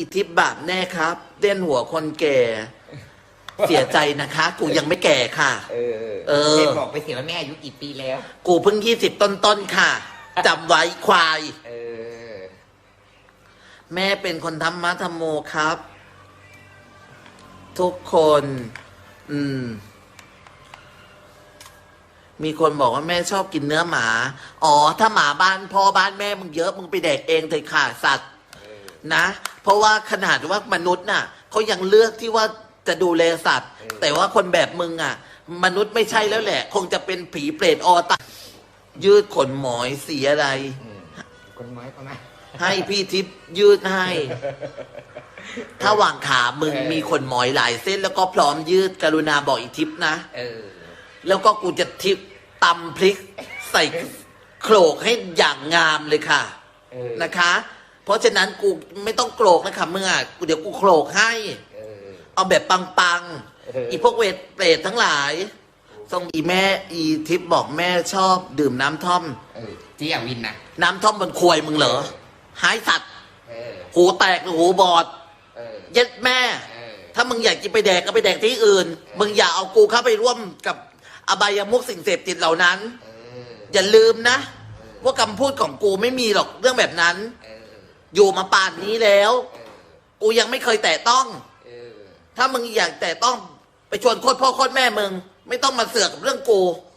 อิทธิบาปแน่ครับเล่นหัวคนแก่ เสียใจนะคะ กูยังไม่แก่ค่ะ เออเออเล่นบอกไปสิว่าแม่อายุกี่ปีแล้ว กูเพิ่งยี่สิบต้นๆค่ะจำไว้ควาย เออ แม่เป็นคนธรรมะธรรมโมครับ ทุกคน อืม มีคนบอกว่าแม่ชอบกินเนื้อหมา อ๋อ ถ้าหมาบ้านพ่อบ้านแม่มึงเยอะมึงไปแดกเองเถอะค่ะสัตว์เออนะเพ ราะว่าขนาดว่ามนุษย์น่ะเขายังเลือกที่ว่าจะดูแลสัตว์เออแต่ว่าคนแบบมึงอะ มนุษย์ไม่ใช่แล้วแหละ คงจะเป็นผีเปรตออตายืดขนหมอยสีอะไรอืมคนน้อยก็มาให้พี่ทิพย์ยืดให้ ถ้าหว่างขามึงเออมีขนหมอยหลายเส้น แล้วก็พร้อมยืดกรุณาบอกอีกทิพย์นะ เออ แล้วก็กูจะทิพย์ตำพริก ใส่โขลกให้อย่างงามเลยค่ะ เออ นะคะเพ ราะฉะนั้นกูไม่ต้องโกรกนะคะเมื่อะกูเดี๋ยวกูโขลกให้ เออ เอาแบบปังเออๆ อีพวกเวทเปรตทั้งหลายทรงอีแม่อีทิพย์บอกแม่ชอบดื่มน้ำท่อม เออที่อาวินนะน้ำท่อมบนควยมึงเหรอ หายสัตว์ เออ หูแตกหรือหูบอด เออ เย็ดแม่ เออ ถ้ามึงอยากจะไปแดกก็ไปแดกที่อื่น มึงอย่าเอากูเข้าไปร่วมกับอบายมุกสิ่งเสพติดเหล่านั้น เออ อย่าลืมนะ ว่าคำพูดของกูไม่มีหรอกเรื่องแบบนั้น เออ อยู่มาป่านนี้แล้วเออกูยังไม่เคยแตะต้อง เออ ถ้ามึงอยากแตะต้องไปชวนโคตรพ่อโคตรแม่มึง ไม่ต้องมาเสือกกับเรื่องกูเ